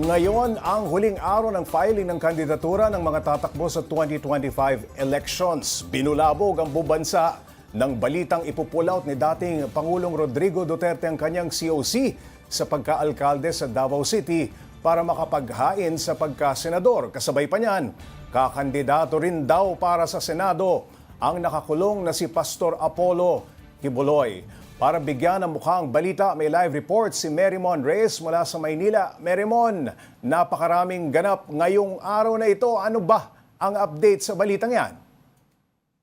Ngayon ang huling araw ng filing ng kandidatura ng mga tatakbo sa 2025 elections. Binulabog ang bubansa ng balitang ipupull out ni dating Pangulong Rodrigo Duterte ang kanyang COC sa pagkaalkalde sa Davao City para makapaghain sa pagkasenador. Kasabay pa niyan, kakandidato rin daw para sa Senado ang nakakulong na si Pastor Apollo Kibuloy. Para bigyan ng mukha ang balita, may live report si Merrimon Reyes mula sa Maynila. Merrimon, napakaraming ganap ngayong araw na ito. Ano ba ang update sa balitang yan?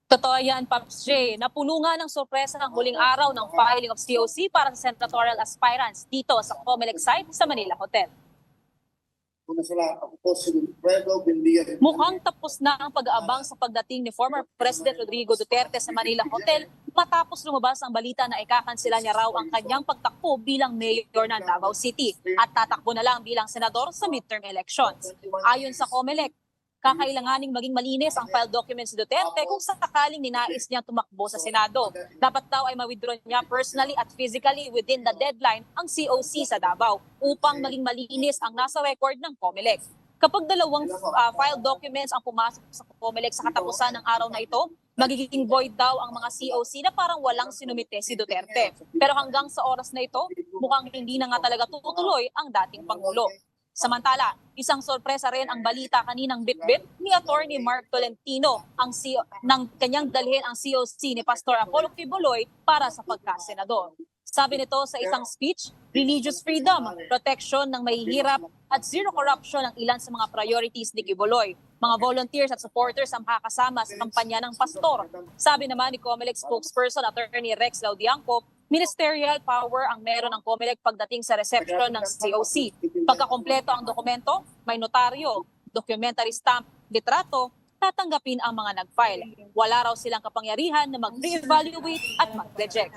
Totoo yan, Pops J. Napuno nga ng sorpresa ang huling araw ng filing of COC para sa senatorial aspirants dito sa Comelec site sa Manila Hotel. Sa lahat, ako po si Wilfredo Bendian. Mukhang tapos na ang pag-aabang sa pagdating ni former President Rodrigo Duterte sa Manila Hotel matapos lumabas ang balita na ikakansela niya raw ang kanyang pagtakbo bilang mayor ng Davao City at tatakbo na lang bilang senador sa midterm elections. Ayon sa COMELEC, kakailanganing maging malinis ang file documents ni Duterte kung sakaling ninais niyang tumakbo sa Senado. Dapat daw ay ma-withdraw niya personally at physically within the deadline ang COC sa Davao upang maging malinis ang nasa record ng COMELEC. Kapag dalawang uh, file documents ang pumasok sa COMELEC sa katapusan ng araw na ito, magiging void daw ang mga COC na parang walang sinumite si Duterte. Pero hanggang sa oras na ito, mukhang hindi na nga talaga tutuloy ang dating Pangulo. Samantala, isang sorpresa rin ang balita kaninang bitbit ni Attorney Mark Tolentino ang CEO, ng kanyang dalhin ang COC ni Pastor Apollo Kibuloy para sa pagkasenador. Sabi nito sa isang speech, religious freedom, protection ng mahihirap at zero corruption ang ilan sa mga priorities ni Kibuloy. Mga volunteers at supporters ang makakasama sa kampanya ng pastor. Sabi naman ni Comelec spokesperson Attorney Rex Laudianco, ministerial power ang meron ng COMELEC pagdating sa reception ng COC. Pagkakompleto ang dokumento, may notaryo, documentary stamp, litrato, tatanggapin ang mga nag-file. Wala raw silang kapangyarihan na mag-re-evaluate at mag-reject.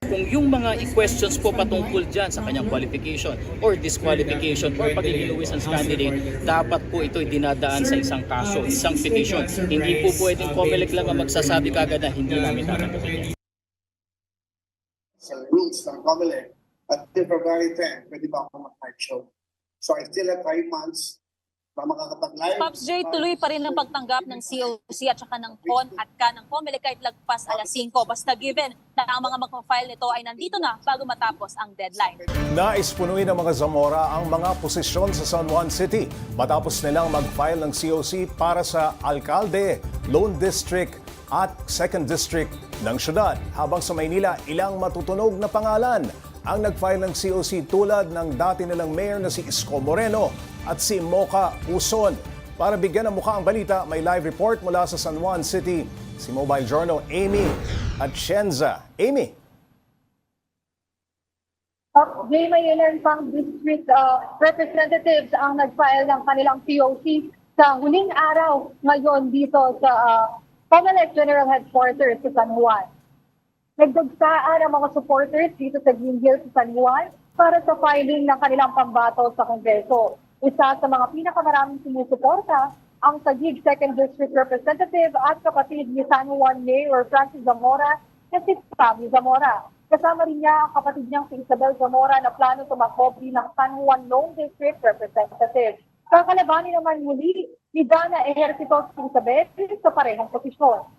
Kung yung mga questions po patungkol dyan sa kanyang qualification or disqualification or pagiging nuisance candidate, dapat po ito dinadaan sa isang kaso, isang petition. Hindi po pwedeng COMELEC lang ang magsasabi kagad na hindi namin tatanggapin. Sa rules ng COMELEC, at February 10, pwede ba ako mag-night show? So I still have five months na makakapag-live. Pops J, tuloy pa rin ang pagtanggap ng COC at saka ng CON at ka ng COMELEC kahit lagpas alas 5. Basta given na ang mga magpa-file nito ay nandito na bago matapos ang deadline. Nais punuin ng mga Zamora ang mga posisyon sa San Juan City matapos nilang mag-file ng COC para sa Alcalde, Lone District at 2nd District ng syudad. Habang sa Maynila, ilang matutunog na pangalan ang nag-file ng COC tulad ng dati nilang mayor na si Isko Moreno at si Mocha Uson. Para bigyan ng mukha ang balita, may live report mula sa San Juan City si Mobile Journal Amy at Shenza. Amy? Uh, May ilan pang district uh, representatives ang nag-file ng kanilang POC sa huling araw ngayon dito sa uh, Comelec General Headquarters sa San Juan. Nagdagsaan ang mga supporters dito sa Green Hills sa San Juan para sa filing ng kanilang pambato sa Kongreso. Isa sa mga pinakamaraming sumusuporta ang Taguig 2nd District Representative at kapatid ni San Juan Mayor Francis Zamora na si Sammy Zamora. Kasama rin niya ang kapatid niyang si Isabel Zamora na plano tumakbo bilang San Juan Lone District Representative. Kakalabanin naman muli ni Dana Ejercito si Isabel sa parehong posisyon.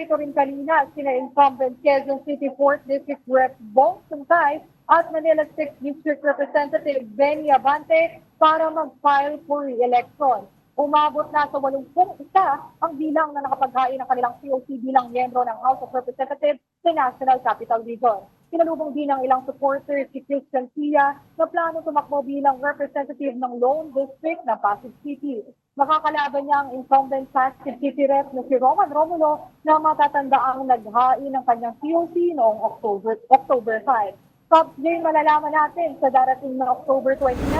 Narito rin kanina sina incumbent Quezon City 4th District Rep Bong Suntay at Manila 6th District Representative Benny Abante para mag-file for re-election. Umabot na sa 81 ang bilang na nakapaghain ng kanilang COC bilang miyembro ng House of Representatives sa National Capital Region. Pinalubong din ng ilang supporters si Christian Tia na plano tumakbo bilang representative ng Lone District ng Pasig City. Makakalaban niya ang incumbent Pasig City Rep na si Roman Romulo na matatanda ang naghain ng kanyang COC noong October, October 5. Top J, malalaman natin sa darating na October 29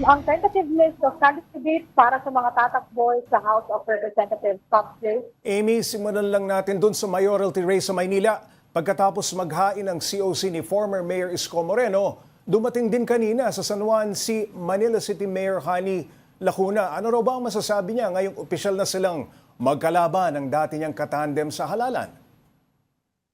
ang tentative list of candidates para sa mga tatakbo sa House of Representatives. Top J. Amy, simulan lang natin dun sa mayoralty race sa Maynila. Pagkatapos maghain ng COC ni former Mayor Isko Moreno, dumating din kanina sa San Juan si Manila City Mayor Hani Lacuna. Ano raw ba ang masasabi niya ngayong opisyal na silang magkalaban ng dati niyang katandem sa halalan?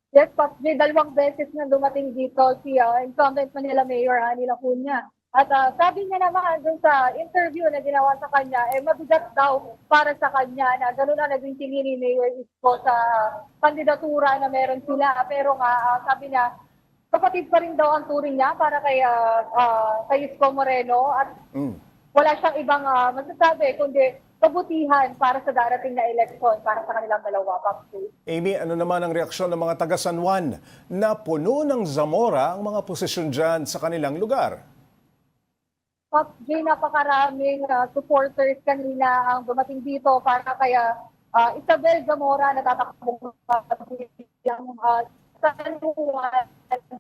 Yes, Pops J, dalawang beses na dumating dito si uh, incumbent Manila Mayor Ani Lacuna. At ah, sabi niya naman dun sa interview na ginawa sa kanya, eh mabigat daw para sa kanya na gano'n na naging tingin ni Mayor Isko sa kandidatura na meron sila. Pero nga, ah, sabi niya, kapatid pa rin daw ang turing niya para kay, ah, ah, kay Isko Moreno at Mm. wala siyang ibang ah, masasabi kundi kabutihan para sa darating na eleksyon para sa kanilang dalawa, J. Amy, ano naman ang reaksyon ng mga taga San Juan na puno ng Zamora ang mga posisyon dyan sa kanilang lugar? Pops J, napakaraming ah, supporters kanina ang dumating dito para kaya ah, Isabel Zamora na tatakbo bilang uh, San Juan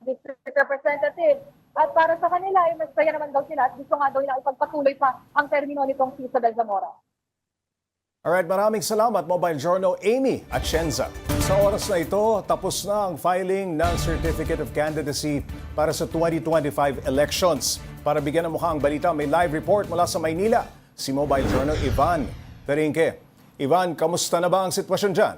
District Representative. At para sa kanila, ay masaya naman daw sila at gusto nga daw nila ipagpatuloy pa ang termino nitong si Isabel Zamora. Alright, maraming salamat Mobile Journal Amy at Shenza. Sa oras na ito, tapos na ang filing ng Certificate of Candidacy para sa 2025 elections. Para bigyan ng mukha ang balita, may live report mula sa Maynila, si Mobile Journal Ivan Peringke. Ivan, kamusta na ba ang sitwasyon dyan?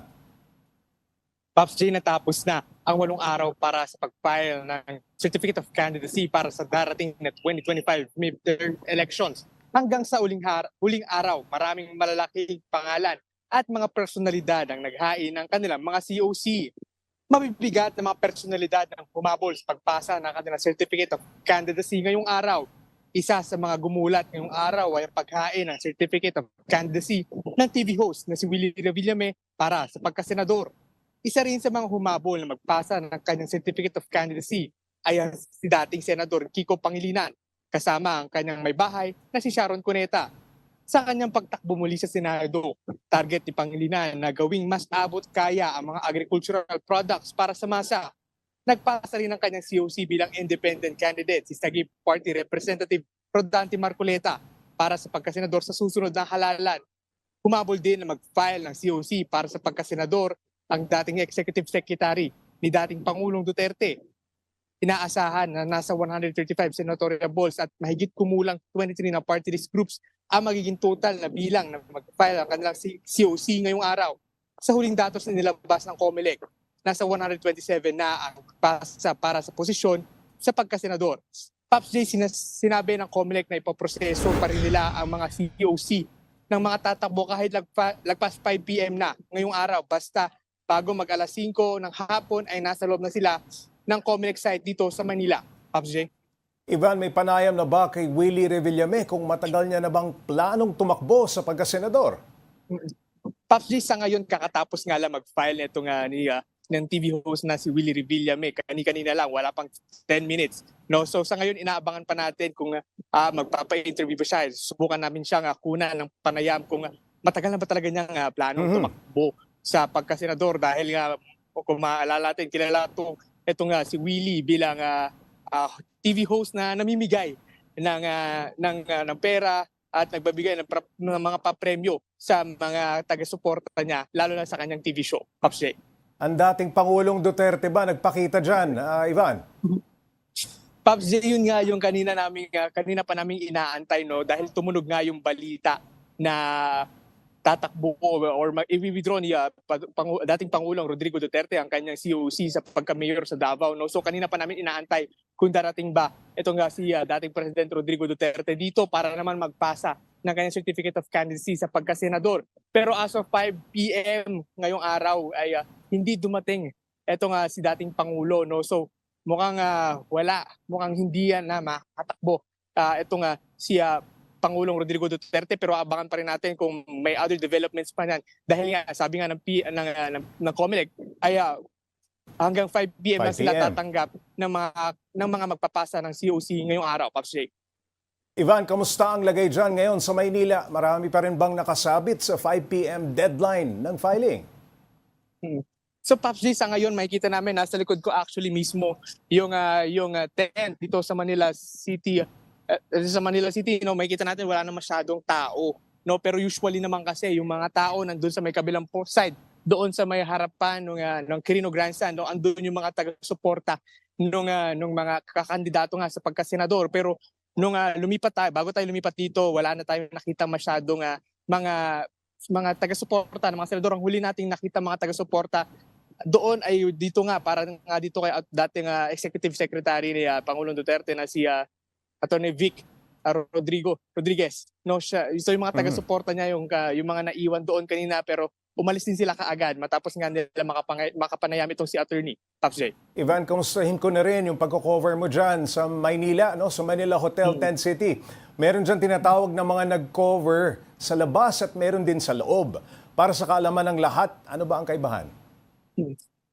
Pops J, natapos na ang walong araw para sa pag-file ng Certificate of Candidacy para sa darating na 2025 midterm elections. Hanggang sa uling, har- uling araw, maraming malalaking pangalan at mga personalidad ang naghain ng kanilang mga COC. Mabibigat na mga personalidad ang humabol sa pagpasa ng kanilang Certificate of Candidacy ngayong araw. Isa sa mga gumulat ngayong araw ay ang paghain ng Certificate of Candidacy ng TV host na si Willie Revillame para sa pagkasenador. Isa rin sa mga humabol na magpasa ng kanyang Certificate of Candidacy ay si dating Senador Kiko Pangilinan kasama ang kanyang may bahay na si Sharon Cuneta. Sa kanyang pagtakbo muli sa Senado, target ni Pangilinan na gawing mas abot kaya ang mga agricultural products para sa masa. Nagpasa rin ang kanyang COC bilang independent candidate si Sagip Party Representative Rodante Marcoleta para sa pagkasenador sa susunod na halalan. Humabol din na mag-file ng COC para sa pagkasenador ang dating executive secretary ni dating Pangulong Duterte. Inaasahan na nasa 135 senatorial balls at mahigit kumulang 23 na party list groups ang magiging total na bilang na mag-file ang kanilang COC ngayong araw. Sa huling datos na nilabas ng COMELEC, nasa 127 na ang pasa para sa posisyon sa pagkasenador. Pops J, sinabi ng COMELEC na ipaproseso pa rin nila ang mga COC ng mga tatakbo kahit lagpa, lagpas 5 p.m. na ngayong araw. Basta bago mag alas 5 ng hapon ay nasa loob na sila ng Comelec site dito sa Manila. Pops J. Ivan, may panayam na ba kay Willie Revillame kung matagal niya na bang planong tumakbo sa pagkasenador? Pops J, sa ngayon kakatapos nga lang mag-file nito nga ni ah, ng TV host na si Willie Revillame. Kani-kanina lang, wala pang 10 minutes. No, so sa ngayon inaabangan pa natin kung ah, magpapa-interview ba siya. Subukan namin siyang uh, kuna ng panayam kung ah, matagal na ba talaga niyang ah, planong Mhm. tumakbo sa pagkasenador dahil nga kung maalala natin, kilala to ito nga si Willie bilang ah, ah, TV host na namimigay ng ah, ng ah, ng pera at nagbabigay ng, pra- ng mga papremyo sa mga taga-suporta niya, lalo na sa kanyang TV show, Pops J. Ang dating Pangulong Duterte ba nagpakita dyan, ah, Ivan? Pops J, yun nga yung kanina namin, ah, kanina pa namin inaantay, no? Dahil tumunog nga yung balita na tatakbo or i-withdraw ni ah, pa- Pangu- dating Pangulong Rodrigo Duterte ang kanyang COC sa pagka-mayor sa Davao. No? So kanina pa namin inaantay kung darating ba ito nga si ah, dating President Rodrigo Duterte dito para naman magpasa ng kanyang Certificate of Candidacy sa pagka-senador. Pero as of 5 p.m. ngayong araw ay ah, hindi dumating ito nga si dating Pangulo. No? So mukhang ah, wala, mukhang hindi yan na makatakbo. Ah, ito nga si ah, Pangulong Rodrigo Duterte pero abangan pa rin natin kung may other developments pa yan. Dahil nga sabi nga ng, P, ng, ah, ng, ng COMELEC ay ah, hanggang 5 p.m. na 5 sila tatanggap ng mga ng mga magpapasa ng COC ngayong araw, Pops Jake. Ivan, kamusta ang lagay dyan ngayon sa Maynila? Marami pa rin bang nakasabit sa 5 p.m. deadline ng filing? So Pops J, sa ngayon makikita namin nasa likod ko actually mismo yung ah, yung ah, tent dito sa Manila City. Uh, sa Manila City, no, makikita natin wala na masyadong tao. No, pero usually naman kasi yung mga tao nandun sa may kabilang side, doon sa may harapan ng uh, ng Quirino Grandstand, no, andun yung mga taga-suporta nung ah, nung mga kakandidato nga sa pagkasenador. Pero nung ah, lumipat tayo, bago tayo lumipat dito, wala na tayong nakita masyadong ah, mga mga taga-suporta ng mga senador. Ang huli nating nakita mga taga-suporta doon ay dito nga parang nga dito kay at dating ah, executive secretary ni ah, Pangulong Duterte na si ah, Attorney Vic ah, Rodrigo Rodriguez no siya so yung mga taga-suporta niya yung ah, yung mga naiwan doon kanina pero umalis din sila kaagad matapos nga nila makapangay, makapanayam itong si Attorney Pops J. Ivan, kamustahin ko na rin yung pagko-cover mo dyan sa Maynila, no? sa Manila Hotel Tent City. Meron dyan tinatawag na mga nag-cover sa labas at meron din sa loob. Para sa kaalaman ng lahat, ano ba ang kaibahan?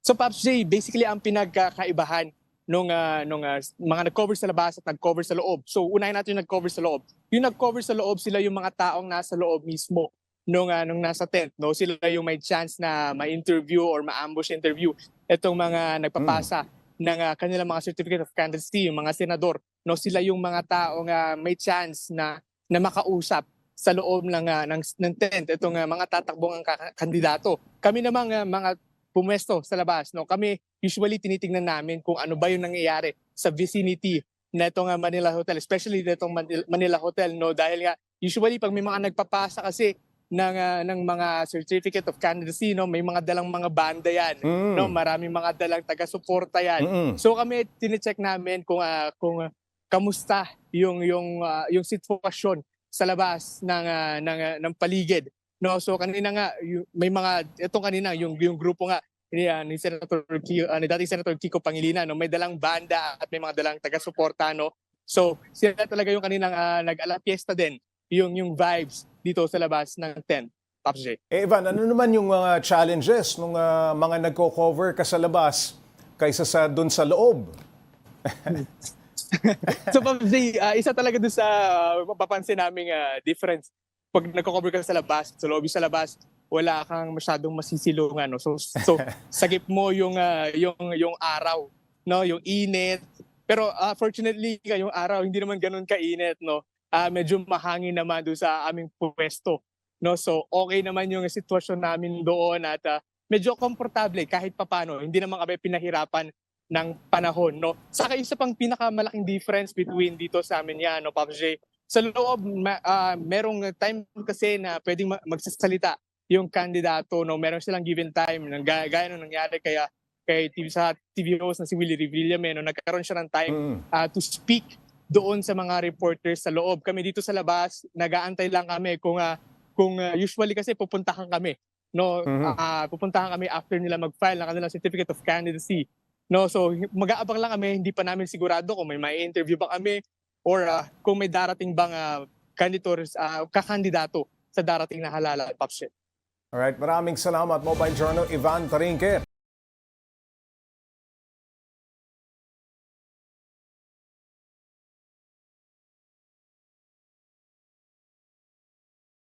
So Pops J, basically ang pinagkakaibahan nung ah, nung ah, mga nag-cover sa labas at nag-cover sa loob. So unahin natin yung nag-cover sa loob. Yung nag-cover sa loob sila yung mga taong nasa loob mismo nung ah, nung nasa tent, no? Sila yung may chance na ma-interview or ma-ambush interview itong mga nagpapasa ng ah, kanilang mga certificate of candidacy, yung mga senador, no? Sila yung mga taong ah, may chance na na makausap sa loob ng ah, ng, ng tent itong ah, mga tatakbong ang kandidato. Kami namang ah, mga pumwesto sa labas. No? Kami usually tinitingnan namin kung ano ba yung nangyayari sa vicinity na itong ah, Manila Hotel, especially na itong Manila, Hotel. No? Dahil nga, usually pag may mga nagpapasa kasi ng, ah, ng mga certificate of candidacy, no? may mga dalang mga banda yan. Mm. No? Maraming mga dalang taga-suporta yan. Mm-mm. So kami tine-check namin kung ah, kung ah, kamusta yung yung ah, yung sitwasyon sa labas ng ah, ng ah, ng paligid. No, so kanina nga yung- may mga itong kanina yung yung grupo nga ni, ah, ni Senator Kiko, ni dating Senator Kiko Pangilinan, no, may dalang banda at may mga dalang taga-suporta, no. So sila talaga yung kaninang uh, nag-ala fiesta din yung yung vibes dito sa labas ng tent. Pops J. Eh, Ivan, ano naman yung mga challenges ng mga nagko-cover ka sa labas kaysa sa dun sa loob? so Pops J, ah, isa talaga doon sa uh, mapapansin naming ah, difference. Pag nagko-cover ka sa labas, sa loob sa labas, wala kang masyadong masisilungan. No? So, so sagip mo yung, ah, yung, yung araw, no? yung init. Pero ah, fortunately, yung araw, hindi naman ganun kainit. No? Ah, medyo mahangin naman doon sa aming pwesto. No? So okay naman yung sitwasyon namin doon at ah, medyo komportable kahit papano. Hindi naman kami pinahirapan ng panahon, no? Saka isa pang pinakamalaking difference between dito sa amin yan, no, Pops J. Sa loob, ma- ah, merong time kasi na pwedeng ma- magsasalita yung kandidato, no? Meron silang given time, nang gaya, gaya nung nangyari kaya kay TV sa TV host na si Willie Revillame, no? Nagkaroon siya ng time Mm. ah, to speak doon sa mga reporters sa loob. Kami dito sa labas, nagaantay lang kami kung ah, kung ah, usually kasi pupuntahan kami. No, Mhm. ah, pupuntahan kami after nila mag-file ng kanilang certificate of candidacy. No, so mag-aabang lang kami, hindi pa namin sigurado kung may may interview ba kami or ah, kung may darating bang uh, candidates, ah, kakandidato sa darating na halala, Pops J. Alright, maraming salamat Mobile Journal Ivan Tarinque.